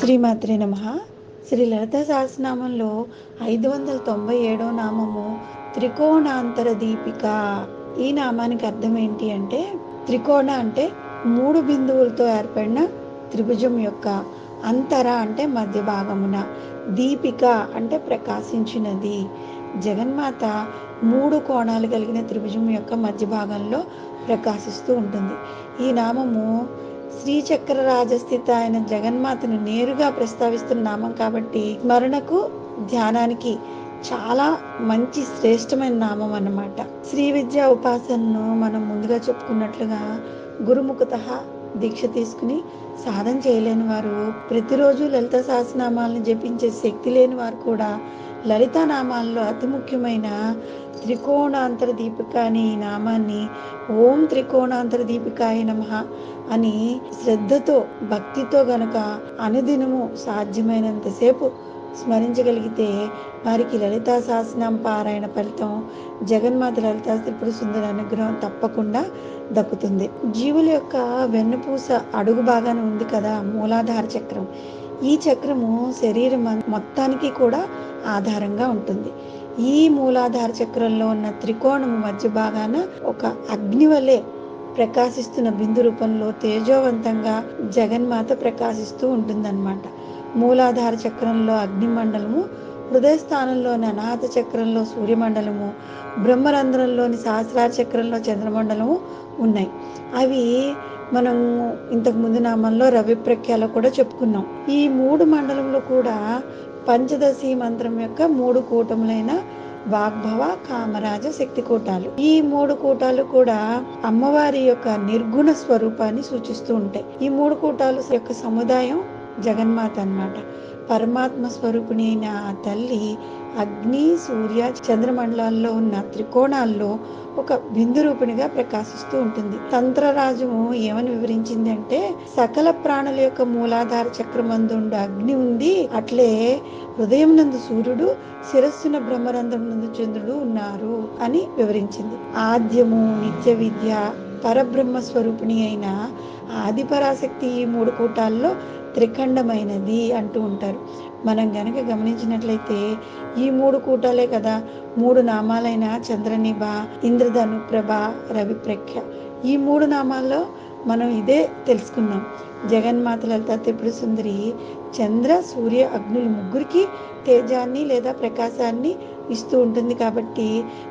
శ్రీమాత్రి నమ. శ్రీ లలిత సహస్రనామంలో ఐదు వందల తొంభై ఏడో నామము త్రికోణాంతర దీపిక. ఈ నామానికి అర్థం ఏంటి అంటే త్రికోణ అంటే మూడు బిందువులతో ఏర్పడిన త్రిభుజం యొక్క అంతర అంటే మధ్య భాగమున దీపిక అంటే ప్రకాశించినది. జగన్మాత మూడు కోణాలు కలిగిన త్రిభుజం యొక్క మధ్య భాగంలో ప్రకాశిస్తూ ఉంటుంది. ఈ నామము శ్రీచక్ర రాజస్థిత అయిన జగన్మాతను నేరుగా ప్రస్తావిస్తున్న నామం కాబట్టి స్మరణకు ధ్యానానికి చాలా మంచి శ్రేష్టమైన నామం అన్నమాట. శ్రీ విద్యా ఉపాసనను మనం ముందుగా చెప్పుకున్నట్లుగా గురుముఖత దీక్ష తీసుకుని సాధన చేయలేని వారు ప్రతిరోజు లలిత సహస్రనామాలను జపించే శక్తి లేని వారు కూడా లలిత నామాల్లో అతి ముఖ్యమైన త్రికోణాంతర దీపిక అనే ఈ నామాన్ని ఓం త్రికోణాంతర దీపికాయ నమ అని శ్రద్ధతో భక్తితో గనక అనుదినము సాధ్యమైనంతసేపు స్మరించగలిగితే వారికి లలితా సహస్రనామ పారాయణ ఫలితం జగన్మాత లలితా త్రిపుర సుందర అనుగ్రహం తప్పకుండా దక్కుతుంది. జీవుల యొక్క వెన్నుపూస అడుగు భాగాన ఉంది కదా మూలాధార చక్రం. ఈ చక్రము శరీరం మొత్తానికి కూడా ఆధారంగా ఉంటుంది. ఈ మూలాధార చక్రంలో ఉన్న త్రికోణం మధ్య భాగాన ఒక అగ్ని వలె ప్రకాశిస్తున్న బిందు రూపంలో తేజోవంతంగా జగన్మాత ప్రకాశిస్తూ ఉంటుందన్నమాట. మూలాధార చక్రంలో అగ్ని మండలము అనాథ చక్రంలో సూర్యమండలము బ్రహ్మరంధ్రంలోని సహస్రార చక్రంలో చంద్రమండలము ఉన్నాయి. అవి మనం ఇంతకు ముందు నామంలో రవి ప్రఖ్యలో కూడా చెప్పుకున్నాం. ఈ మూడు మండలంలో కూడా పంచదశి మంత్రం యొక్క మూడు కూటములైన వాగ్భవ కామరాజ శక్తి కూటాలు. ఈ మూడు కూటాలు కూడా అమ్మవారి యొక్క నిర్గుణ స్వరూపాన్ని సూచిస్తూ ఉంటాయి. ఈ మూడు కూటాలు యొక్క సముదాయం జగన్మాత అన్నమాట. పరమాత్మ స్వరూపిణి అయిన ఆ తల్లి అగ్ని సూర్య చంద్రమండలాల్లో ఉన్న త్రికోణాల్లో ఒక బిందు రూపిణిగా ప్రకాశిస్తూ ఉంటుంది. తంత్రరాజము ఏమని వివరించింది అంటే సకల ప్రాణుల యొక్క మూలాధార చక్రమందుండు అగ్ని ఉంది అట్లే హృదయం నందు సూర్యుడు శిరస్సున బ్రహ్మరంధ్రం నందు చంద్రుడు ఉన్నారు అని వివరించింది. ఆద్యము నిత్య విద్య పరబ్రహ్మ స్వరూపిణి అయిన ఆదిపరాశక్తి ఈ మూడు కూటాల్లో త్రిఖండమైనది అంటూ ఉంటారు. మనం గనక గమనించినట్లయితే ఈ మూడు కూటాలే కదా. మూడు నామాలైన చంద్రనిభ ఇంద్రధను ప్రభ రవిప్రఖ్య. ఈ మూడు నామాల్లో మనం ఇదే తెలుసుకున్నాం. జగన్మాత లలిత త్రిపుర సుందరి చంద్ర సూర్య అగ్నులు ముగ్గురికి తేజాన్ని లేదా ప్రకాశాన్ని ఇస్తూ ఉంటుంది కాబట్టి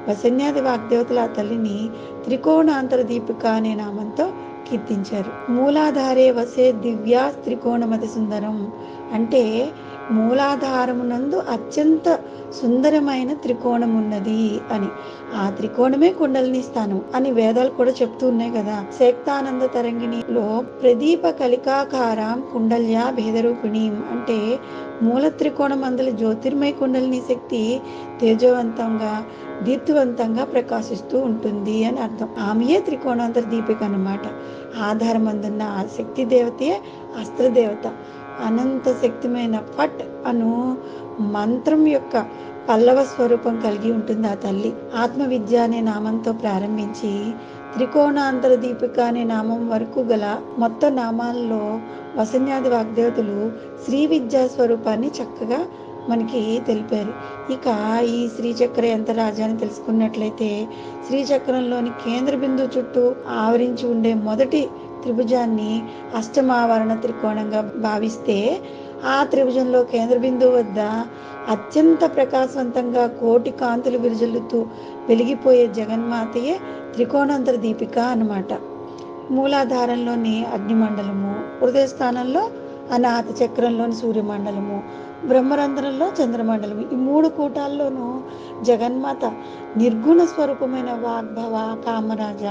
వసన్యాది వాగ్దేవతల ఆ తల్లిని త్రికోణాంతర దీపిక అనే నామంతో కీర్తించారు. మూలాధారే వసే దివ్యా త్రికోణమతి సుందరం అంటే మూలాధారమునందు అత్యంత సుందరమైన త్రికోణం ఉన్నది అని. ఆ త్రికోణమే కుండలిని స్థానం అని వేదాలు కూడా చెప్తూ ఉన్నాయి కదా. శక్తానంద తరంగిణిలో ప్రదీప కలికాకారం కుండల్య భేదరూపిణి అంటే మూల త్రికోణం అందలి జ్యోతిర్మయ కుండలిని శక్తి తేజవంతంగా దీప్తివంతంగా ప్రకాశిస్తూ ఉంటుంది అని అర్థం. ఆమెయే త్రికోణాంతర దీపిక అన్నమాట. ఆధారమందున్న ఆ శక్తి దేవతయే అస్త్రదేవత. అనంత శక్తిమైన ఫట్ అను మంత్రం యొక్క పల్లవ స్వరూపం కలిగి ఉంటుంది ఆ తల్లి. ఆత్మవిద్య అనే నామంతో ప్రారంభించి త్రికోణాంతర దీపిక అనే నామం వరకు గల మొత్తం నామాల్లో వసన్యాది వాగ్దేవతలు శ్రీ విద్యా స్వరూపాన్ని చక్కగా మనకి తెలిపారు. ఇక ఈ శ్రీచక్ర ఎంత రాజాని తెలుసుకున్నట్లయితే శ్రీచక్రంలోని కేంద్ర బిందువు చుట్టూ ఆవరించి ఉండే మొదటి త్రిభుజాన్ని అష్టమావరణ త్రికోణంగా భావిస్తే ఆ త్రిభుజంలో కేంద్ర బిందువు వద్ద అత్యంత ప్రకాశవంతంగా కోటి కాంతులు విరుజల్లుతూ వెలిగిపోయే జగన్మాతయే త్రికోణాంతర దీపిక అన్నమాట. మూలాధారంలోని అగ్నిమండలము హృదయ స్థానంలో అనాథ చక్రంలోని సూర్యమండలము బ్రహ్మరంధ్రంలో చంద్రమండలము. ఈ మూడు కూటాల్లోనూ జగన్మాత నిర్గుణ స్వరూపమైన వాగ్భవ కామరాజ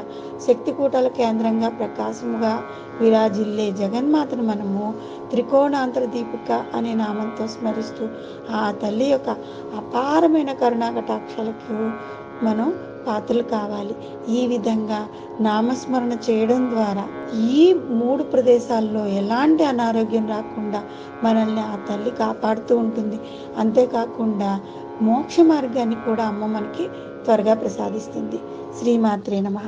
శక్తి కూటాల కేంద్రంగా ప్రకాశముగా విరాజిల్లే జగన్మాతను మనము త్రికోణాంతర దీపిక అనే నామంతో స్మరిస్తూ ఆ తల్లి యొక్క అపారమైన కరుణా కటాక్షాలకు మనం పాత్రలు కావాలి. ఈ విధంగా నామస్మరణ చేయడం ద్వారా ఈ మూడు ప్రదేశాల్లో ఎలాంటి అనారోగ్యం రాకుండా మనల్ని ఆ తల్లి కాపాడుతూ ఉంటుంది. అంతేకాకుండా మోక్ష మార్గాన్ని కూడా అమ్మ మనకి త్వరగా ప్రసాదిస్తుంది. శ్రీమాత్రే నమ.